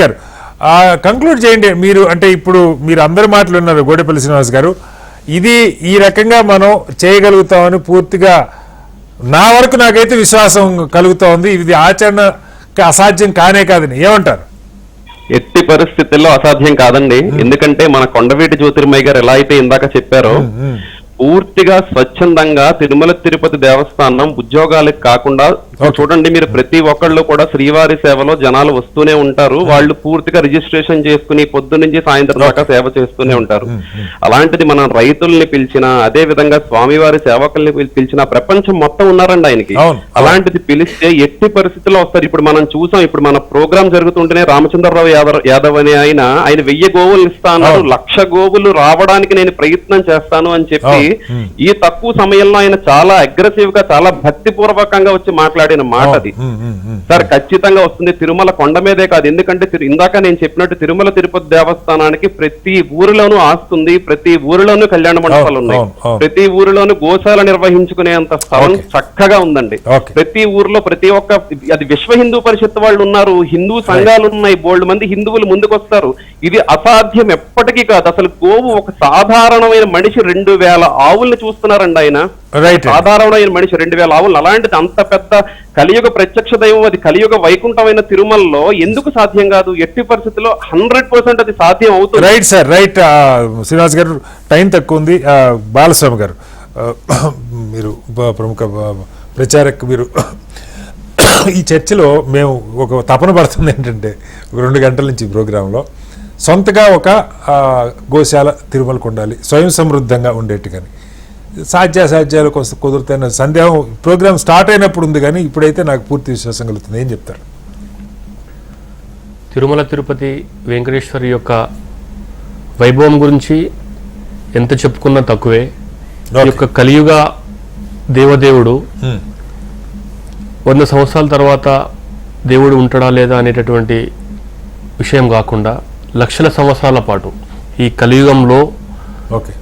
గారు కంక్లూడ్ చేయండి. మీరు అంటే ఇప్పుడు మీరు అందరి మాటలు ఉన్నారు గోడెపల్లి శ్రీనివాస్ గారు. ఇది ఈ రకంగా మనం చేయగలుగుతామని పూర్తిగా నా వరకు నాకైతే విశ్వాసం కలుగుతా ఉంది ఇది ఆచరణ అసాధ్యం కానే కాదని. ఏమంటారు? ఎట్టి పరిస్థితుల్లో అసాధ్యం కాదండి. ఎందుకంటే మన కొండవీటి జ్యోతిర్మయ్య గారు ఎలా అయితే ఇందాక చెప్పారో పూర్తిగా స్వచ్ఛందంగా తిరుమల తిరుపతి దేవస్థానం ఉద్యోగాలకు కాకుండా చూడండి మీరు ప్రతి ఒక్కళ్ళు కూడా శ్రీవారి సేవలో జనాలు వస్తూనే ఉంటారు. వాళ్ళు పూర్తిగా రిజిస్ట్రేషన్ చేసుకుని పొద్దు నుంచి సాయంత్రం దాకా సేవ చేస్తూనే ఉంటారు. అలాంటిది మనం రైతుల్ని పిలిచినా అదే విధంగా స్వామివారి సేవకుల్ని పిల్- పిలిచినా ప్రపంచం మొత్తం ఉన్నారండి ఆయనకి. అలాంటిది పిలిస్తే ఎట్టి పరిస్థితుల్లో వస్తారు. ఇప్పుడు మనం చూసాం ఇప్పుడు మన ప్రోగ్రామ్ జరుగుతుంటేనే రామచంద్రరావు యాదవ్ యాదవ్ అనే ఆయన ఆయన వెయ్యి గోవులు ఇస్తా అన్నారు అవును. లక్ష గోవులు రావడానికి నేను ప్రయత్నం చేస్తాను అని చెప్పి. Hmm. ఈ తక్కువ సమయంలో ఆయన చాలా అగ్రెసివ్గా చాలా భక్తి పూర్వకంగా వచ్చి మాట్లాడిన మాట అది. సార్ ఖచ్చితంగా వస్తుంది. తిరుమల కొండ మీదే కాదు. ఎందుకంటే ఇందాక నేను చెప్పినట్టు తిరుమల తిరుపతి దేవస్థానానికి ప్రతి ఊరిలోనూ ఆస్తుంది ప్రతి ఊరిలోనూ కళ్యాణ మండపాలు ఉన్నాయి. ప్రతి ఊరిలోనూ గోశాల నిర్వహించుకునేంత స్థలం. చక్కగా ఉందండి. ప్రతి ఊర్లో ప్రతి ఒక్క అది విశ్వ హిందూ పరిషత్ వాళ్ళు ఉన్నారు. హిందూ సంఘాలు ఉన్నాయి బోల్డ్ మంది హిందువులు ముందుకొస్తారు. ఇది అసాధ్యం ఎప్పటికీ కాదు. అసలు గోవు ఒక సాధారణమైన మనిషి రెండు వేల ఆవుల్ని చూస్తున్నారండి ఆయన. రైట్. సాధారణమైన మనిషి రెండు వేల ఆవులు. అలాంటిది అంత పెద్ద కలియుగ ప్రత్యక్ష దైవం అది కలియుగ వైకుంఠమైన తిరుమలలో ఎందుకు సాధ్యం కాదు? ఎట్టి పరిస్థితుల్లో హండ్రెడ్ పర్సెంట్ అది సాధ్యం అవుతుంది. రైట్ సార్ రైట్ శ్రీనివాస్ గారు టైం తక్కువ ఉంది. బాలస్వామి గారు మీరు ప్రముఖ ప్రచారక్ మీరు ఈ చర్చలో మేము ఒక తపన పడుతుంది ఏంటంటే రెండు గంటల నుంచి ప్రోగ్రాంలో సొంతగా ఒక గోశాల తిరుమలకు ఉండాలి స్వయం సమృద్ధంగా ఉండేట్టు కానీ సాధ్యాసాధ్యాలు కొంత కుదురుతాయన్న సందేహం ప్రోగ్రామ్ స్టార్ట్ అయినప్పుడు ఉంది కానీ ఇప్పుడైతే నాకు పూర్తి విశ్వాసం కలుగుతుంది ఏం చెప్తారు తిరుమల తిరుపతి వెంకటేశ్వరి యొక్క వైభవం గురించి ఎంత చెప్పుకున్నా తక్కువే. యొక్క కలియుగ దేవదేవుడు. వంద సంవత్సరాల తర్వాత దేవుడు ఉంటాడా లేదా అనేటటువంటి విషయం కాకుండా లక్షల సంవత్సరాల పాటు ఈ కలియుగంలో ఓకే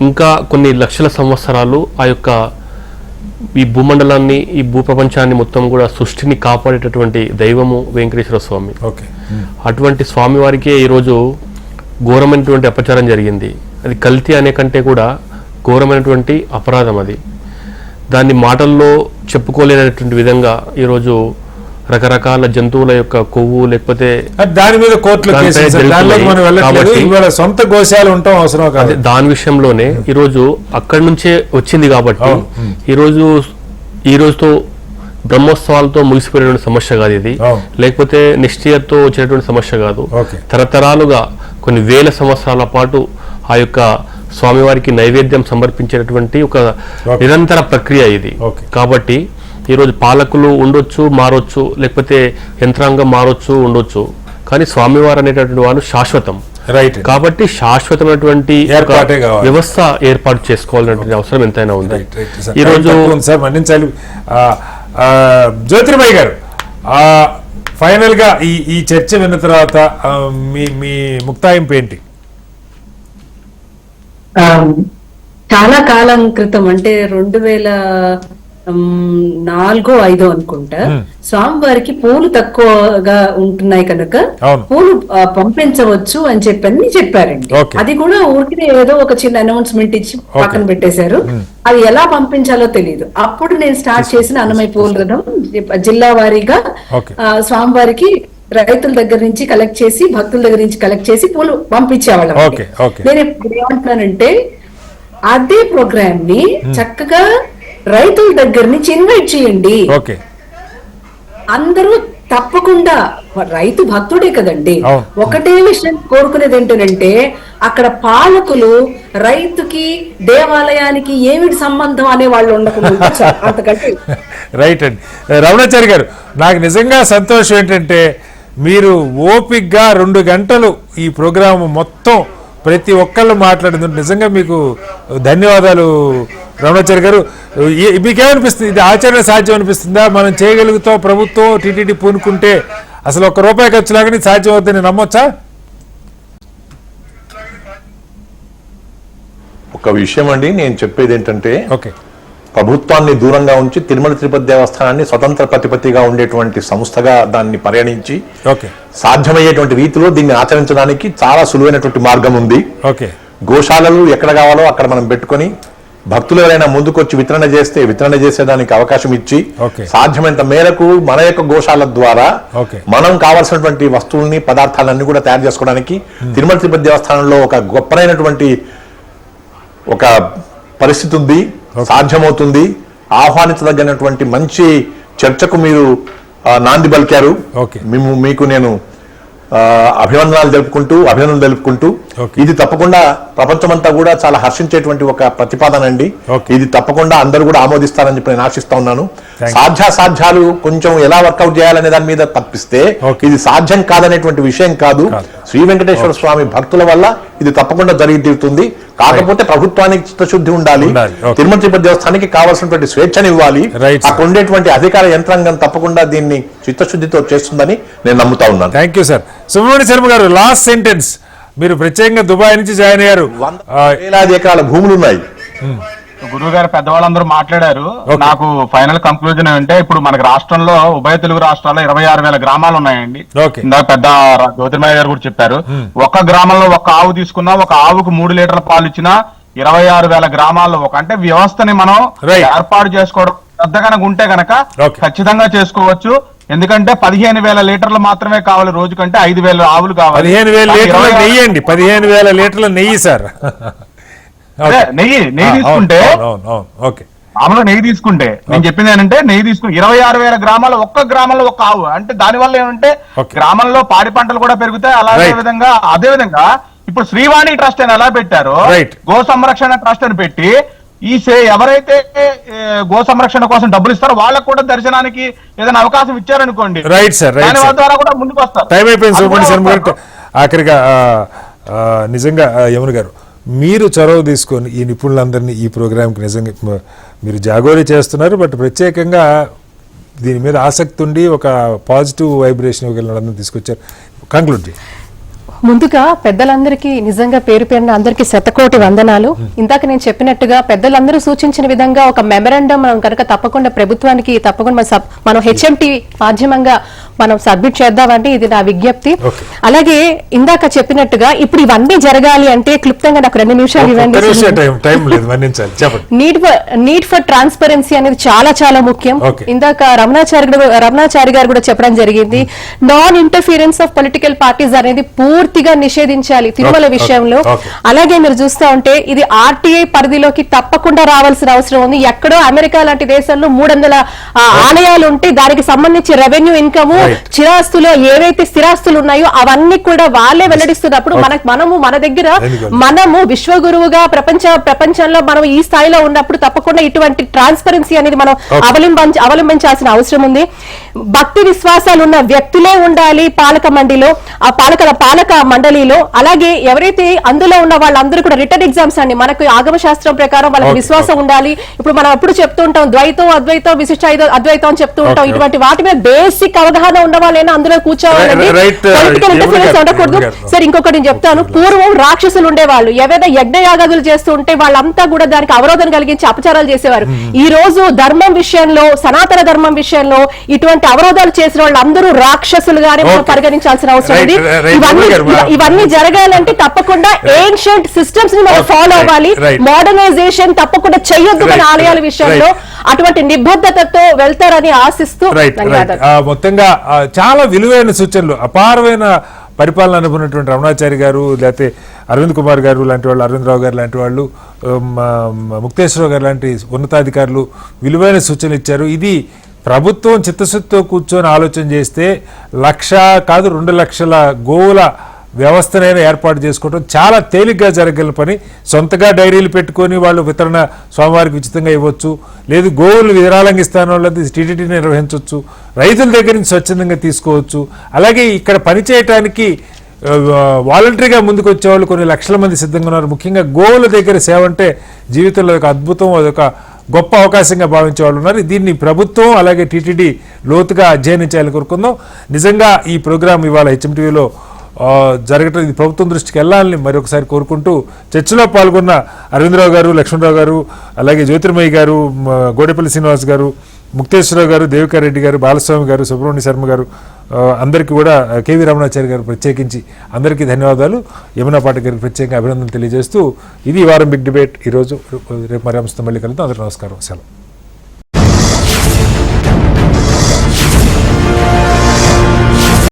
ఇంకా కొన్ని లక్షల సంవత్సరాలు ఆ యొక్క ఈ భూమండలాన్ని ఈ భూప్రపంచాన్ని మొత్తం కూడా సృష్టిని కాపాడేటటువంటి దైవము వెంకటేశ్వర స్వామి. ఓకే. అటువంటి స్వామివారికే ఈరోజు ఘోరమైనటువంటి అపచారం జరిగింది. అది కల్తీ అనే కంటే కూడా ఘోరమైనటువంటి అపరాధం అది. దాన్ని మాటల్లో చెప్పుకోలేనటువంటి విధంగా ఈరోజు రకరకాల జంతువుల యొక్క కొవ్వు లేకపోతే దాని మీద కోర్టులో సొంత గోశాలు ఉండటం అవసరం కాదు దాని విషయంలోనే ఈరోజు అక్కడి నుంచే వచ్చింది కాబట్టి. ఈరోజు ఈ రోజుతో బ్రహ్మోత్సవాలతో ముగిసిపోయినటువంటి సమస్య కాదు ఇది. లేకపోతే నెక్స్ట్ ఇయర్తో వచ్చేటువంటి సమస్య కాదు. తరతరాలుగా కొన్ని వేల సంవత్సరాల పాటు ఆ యొక్క స్వామివారికి నైవేద్యం సమర్పించేటటువంటి ఒక. నిరంతర ప్రక్రియ ఇది. కాబట్టి ఈరోజు పాలకులు ఉండొచ్చు మారొచ్చు లేకపోతే యంత్రాంగం మారొచ్చు ఉండొచ్చు. కానీ స్వామివారు అనేటటువంటి వారు శాశ్వతం. రైట్ కాబట్టి శాశ్వతమైనటువంటి. వ్యవస్థ ఏర్పాటు చేసుకోవాలనేటువంటి అవసరం ఎంతైనా ఉంది. Right sir. ఈ రోజు టైం తక్కువ ఉంది సార్ మన్నించాలి. ఆ, ఆ, జ్యోతిర్మయ్య గారు ఆ, ఫైనల్గా ఈ ఈ చర్చ విన్న తర్వాత మీ మీ ముక్తాయింపు ఏంటి? చాలా కాలం క్రితం అంటే రెండు వేల నాలుగో ఐదో అనుకుంటా. స్వామివారికి పూలు తక్కువగా ఉంటున్నాయి కనుక. పూలు పంపించవచ్చు అని చెప్పని చెప్పారండి. అది కూడా ఊరికి ఏదో ఒక చిన్న అనౌన్స్మెంట్ ఇచ్చి పక్కన పెట్టేశారు. అది ఎలా పంపించాలో తెలియదు అప్పుడు నేను స్టార్ట్ చేసిన అన్నమయ్య పూల రథం జిల్లా వారీగా స్వామివారికి రైతుల దగ్గర నుంచి కలెక్ట్ చేసి భక్తుల దగ్గర నుంచి కలెక్ట్ చేసి పూలు పంపించేవాళ్ళం. నేను ఇప్పుడు ఏమంటున్నానంటే అదే ప్రోగ్రామ్ని చక్కగా రైతుల దగ్గర నుంచి ఇన్వైట్ చేయండి ఓకే అందరూ తప్పకుండా రైతు భక్తుడే కదండి. ఒకటే విషయం కోరుకునేది ఏంటంటే అక్కడ పాలకులు రైతుకి దేవాలయానికి ఏమిటి సంబంధం అనే వాళ్ళు ఉండకుండా. అంతకంటే రైట్ అండి రమణాచారి గారు నాకు నిజంగా సంతోషం ఏంటంటే మీరు ఓపిక్గా రెండు గంటలు ఈ ప్రోగ్రాం మొత్తం ప్రతి ఒక్కళ్ళు మాట్లాడింది నిజంగా మీకు ధన్యవాదాలు రమణాచారి గారు మీకేమనిపిస్తుంది? ఇది ఆచరణ సాధ్యం అనిపిస్తుందా? మనం చేయగలుగుతాం ప్రభుత్వం టీటీడీ పూనుకుంటే అసలు ఒక్క రూపాయి ఖర్చు లాగానే సాధ్యం అవుతుందని నమ్మొచ్చా? ఒక విషయం అండి నేను చెప్పేది ఏంటంటే ఓకే. ప్రభుత్వాన్ని దూరంగా ఉంచి తిరుమల తిరుపతి దేవస్థానాన్ని స్వతంత్ర ప్రతిపత్తిగా ఉండేటువంటి సంస్థగా దాన్ని పరిగణించి ఓకే. సాధ్యమయ్యేటువంటి రీతిలో దీన్ని ఆచరించడానికి చాలా సులువైనటువంటి మార్గం ఉంది. ఓకే. గోశాలలు ఎక్కడ కావాలో అక్కడ మనం పెట్టుకొని భక్తులు ఎవరైనా ముందుకొచ్చి వితరణ చేస్తే వితరణ చేసేదానికి అవకాశం ఇచ్చి. సాధ్యమైనంత మేరకు మన యొక్క గోశాల ద్వారా. మనం కావాల్సినటువంటి వస్తువుల్ని పదార్థాలన్నీ కూడా తయారు చేసుకోవడానికి తిరుమల తిరుపతి దేవస్థానంలో ఒక గొప్పనైనటువంటి ఒక పరిస్థితి ఉంది సాధ్యమవుతుంది. ఆహ్వానించదగినటువంటి మంచి చర్చకు మీరు నాంది పలికారు. మీకు నేను అభివందనాలు తెలుపుకుంటూ అభినందనలు తెలుపుకుంటూ. ఇది తప్పకుండా ప్రపంచమంతా కూడా చాలా హర్షించేటువంటి ఒక ప్రతిపాదన అండి. ఇది తప్పకుండా అందరూ కూడా ఆమోదిస్తారని చెప్పి నేను ఆశిస్తా ఉన్నాను. సాధ్యాసాధ్యాలు కొంచెం ఎలా వర్కౌట్ చేయాలనే దాని మీద తప్పిస్తే. ఇది సాధ్యం కాదనేటువంటి విషయం కాదు. శ్రీ వెంకటేశ్వర స్వామి భక్తుల వల్ల ఇది తప్పకుండా జరిగి తీరుతుంది కాకపోతే ప్రభుత్వానికి చిత్తశుద్ధి ఉండాలి. తిరుమల తిరుపతి దేవస్థానానికి కావాల్సినటువంటి స్వేచ్ఛను ఇవ్వాలి. అక్కడ ఉండేటువంటి అధికార యంత్రాంగం తప్పకుండా దీన్ని చిత్తశుద్ధితో చేస్తుందని నేను నమ్ముతా ఉన్నాను. Thank you sir Subrahmanya Sharma గారు లాస్ట్ సెంటెన్స్ మీరు ప్రత్యేకంగా దుబాయ్ నుంచి జాయిన్ అయ్యారు. వేలాది ఎకరాల భూములు ఉన్నాయి. గురువు గారు పెద్దవాళ్ళందరూ మాట్లాడారు. నాకు ఫైనల్ కంక్లూజన్ అంటే ఇప్పుడు మనకి రాష్ట్రంలో ఉభయ తెలుగు రాష్ట్రాల్లో ఇరవై ఆరు వేల గ్రామాలు ఉన్నాయండి. ఇందాక పెద్ద జ్యోతిర్మయ్య గారు కూడా చెప్పారు ఒక గ్రామంలో ఒక ఆవు తీసుకున్నా ఒక ఆవుకు మూడు లీటర్ల పాలు ఇచ్చినా ఇరవై ఆరు వేల గ్రామాల్లో ఒక అంటే వ్యవస్థని మనం. ఏర్పాటు చేసుకోవడం శ్రద్ధ కనుక ఉంటే గనక. ఖచ్చితంగా చేసుకోవచ్చు ఎందుకంటే పదిహేను వేల లీటర్లు మాత్రమే కావాలి రోజు కంటే ఐదు వేల ఆవులు కావాలి పదిహేను వేల లీటర్ల 26 నెయ్యి అండి పదిహేను వేల లీటర్ల నెయ్యి సార్ నెయ్యి నెయ్యి తీసుకుంటే ఓకే మామూలుగా నెయ్యి తీసుకుంటే నేను చెప్పింది ఏంటంటే నెయ్యి తీసుకుని ఇరవై ఆరు వేల గ్రామాల్లో ఒక్క గ్రామంలో ఒక ఆవు అంటే దాని వల్ల ఏమంటే. గ్రామంలో పాడి పంటలు కూడా పెరుగుతాయి అలాగే. విధంగా అదే విధంగా ఇప్పుడు శ్రీవాణి ట్రస్ట్ అని ఎలా పెట్టారో. గో సంరక్షణ ట్రస్ట్ అని పెట్టి ఈ సే ఎవరైతే గో సంరక్షణ కోసం డబ్బులు ఇస్తారో వాళ్ళకు కూడా దర్శనానికి ఏదైనా అవకాశం ఇచ్చారనుకోండి sir, right, దాని. ద్వారా కూడా ముందుకు వస్తారు టైం అయిపోయింది. ఆఖరిగా నిజంగా యమున గారు మీరు చొరవ తీసుకొని ఈ నిపుణులందరినీ ఈ ప్రోగ్రాంకి నిజంగా మీరు జాగోరీ చేస్తున్నారు బట్ ప్రత్యేకంగా దీని మీద ఆసక్తి ఉండి ఒక పాజిటివ్ వైబ్రేషన్ తీసుకొచ్చారు. కంక్లూడ్ చేయండి ముందుగా పెద్దలందరికీ నిజంగా పేరు పేరున అందరికీ శతకోటి వందనాలు. ఇందాక నేను చెప్పినట్టుగా పెద్దలందరూ సూచించిన విధంగా ఒక మెమరాండం మనం కనుక తప్పకుండా ప్రభుత్వానికి తప్పకుండా మనం హెచ్ఎంటి మాధ్యమంగా మనం సబ్మిట్ చేద్దామంటే ఇది నా విజ్ఞప్తి. అలాగే ఇందాక చెప్పినట్టుగా ఇప్పుడు ఇవన్నీ జరగాలి అంటే క్లుప్తంగా నాకు రెండు నిమిషాలు ఇవ్వండి నిమిషం టైం టైం లేదు మన్నించాలి చెప్పండి నీడ్ ఫర్ ట్రాన్స్పరెన్సీ అనేది చాలా చాలా ముఖ్యం. ఇందాక రమణాచారి రమణాచారి గారు కూడా చెప్పడం జరిగింది non interference of political parties అనేది పూర్తిగా నిషేధించాలి తిరుమల. విషయంలో. అలాగే మీరు చూస్తా ఉంటే ఇది ఆర్టీఐ పరిధిలోకి తప్పకుండా రావాల్సిన అవసరం ఉంది ఎక్కడో అమెరికా లాంటి దేశాల్లో మూడు వందల ఆలయాలు ఉంటే దానికి సంబంధించి రెవెన్యూ ఇన్కమ్. చిరాస్తులు ఏవైతే స్థిరాస్తులు ఉన్నాయో అవన్నీ కూడా వాళ్ళే వెల్లడిస్తున్నప్పుడు మనకు మనము మన దగ్గర? మనము విశ్వగురువుగా ప్రపంచ ప్రపంచంలో మనం ఈ స్థాయిలో ఉన్నప్పుడు తప్పకుండా ఇటువంటి ట్రాన్స్పరెన్సీ అనేది మనం. అవలంబించ అవలంబించాల్సిన అవసరం ఉంది. భక్తి విశ్వాసాలు ఉన్న వ్యక్తులే ఉండాలి పాలక మండలిలో ఆ పాలక పాలక మండలిలో. అలాగే ఎవరైతే అందులో ఉన్న వాళ్ళందరూ కూడా రిటర్న్ ఎగ్జామ్స్ అండి. మనకు ఆగమ శాస్త్రం ప్రకారం వాళ్ళకి విశ్వాసం ఉండాలి. ఇప్పుడు మనం ఎప్పుడు చెప్తూ ఉంటాం ద్వైతం అద్వైతం విశిష్ట అద్వైతం అని చెప్తూ ఉంటాం ఇటువంటి వాటి మీద బేసిక్ అవగాహన ఉన్న వాళ్ళైనా అందులో కూర్చోవాలండి. పొలిటికల్ ఇంటర్ఫిరెన్స్ ఉండకూడదు. సరే ఇంకొకటి నేను చెప్తాను. పూర్వం రాక్షసులు ఉండేవాళ్ళు ఏవైనా యజ్ఞయాగాదులు చేస్తూ ఉంటే వాళ్ళంతా కూడా దానికి అవరోధం కలిగించి అపచారాలు చేసేవారు. ఈ రోజు ధర్మం విషయంలో సనాతన ధర్మం విషయంలో ఇటువంటి అవరోధాలు చేసిన వాళ్ళందరూ రాక్షసులుగానే మనం. పరిగణించాల్సిన అవసరం ఉంది. ఇవన్నీ ఇవన్నీ జరగాలంటే తప్పకుండా ఏన్షియంట్ సిస్టమ్స్ని మనం ఫాలో అవ్వాలి. మోడర్నైజేషన్ తప్పకుండా చెయ్యొద్దు మన ఆలయాల విషయంలో. అటువంటి నిబద్ధతతో వెళ్తారని ఆశిస్తూ మొత్తంగా చాలా విలువైన సూచనలు అపారమైన పరిపాలన అనుకున్నటువంటి రమణాచారి గారు లేకపోతే అరవింద్ కుమార్ గారు లాంటి వాళ్ళు అరవింద్ రావు గారు లాంటి వాళ్ళు ముక్తేశ్వరరావు గారు లాంటి ఉన్నతాధికారులు విలువైన సూచనలు ఇచ్చారు. ఇది ప్రభుత్వం చిత్తశుద్ధితో కూర్చొని ఆలోచన చేస్తే లక్ష కాదు రెండు లక్షల గోవుల వ్యవస్థనైనా ఏర్పాటు చేసుకోవడం చాలా తేలిగ్గా జరగల పని. సొంతగా డైరీలు పెట్టుకొని వాళ్ళు వితరణ స్వామివారికి ఉచితంగా ఇవ్వచ్చు. లేదు గోవులు విరాళంగా ఇస్తాను వాళ్ళది టీటీడీ నిర్వహించవచ్చు. రైతుల దగ్గర నుంచి స్వచ్ఛందంగా తీసుకోవచ్చు. అలాగే ఇక్కడ పనిచేయటానికి వాలంటరీగా ముందుకు వచ్చేవాళ్ళు కొన్ని లక్షల మంది సిద్ధంగా ఉన్నారు. ముఖ్యంగా గోవుల దగ్గర సేవ అంటే జీవితంలో ఒక అద్భుతం అదొక గొప్ప అవకాశంగా భావించే వాళ్ళు ఉన్నారు. దీన్ని ప్రభుత్వం అలాగే టీటీడీ లోతుగా అధ్యయనం చేయాలని కోరుకుందాం. నిజంగా ఈ ప్రోగ్రాం ఇవాళ హెచ్ఎంటీవీలో జరగటం ఇది ప్రభుత్వం దృష్టికి వెళ్ళాలని మరొకసారి కోరుకుంటూ చర్చలో పాల్గొన్న అరవిందరావు గారు లక్ష్మణరావు గారు అలాగే జ్యోతిర్మయ్య గారు గోడెపల్లి శ్రీనివాస్ గారు ముక్తేశ్వరరావు గారు దేవికారెడ్డి గారు బాలస్వామి గారు సుబ్రహ్మణ్య శర్మ గారు అందరికీ కూడా కేవీ రమణాచారి గారు ప్రత్యేకించి అందరికీ ధన్యవాదాలు. యమునా పాఠక్ గారికి ప్రత్యేకంగా అభినందనలు తెలియజేస్తూ ఇది వారం బిగ్ డిబేట్. ఈరోజు రేపు మరి అంశంతో మళ్ళీ కలుద్దాం. అందరికీ నమస్కారం. సెలవు.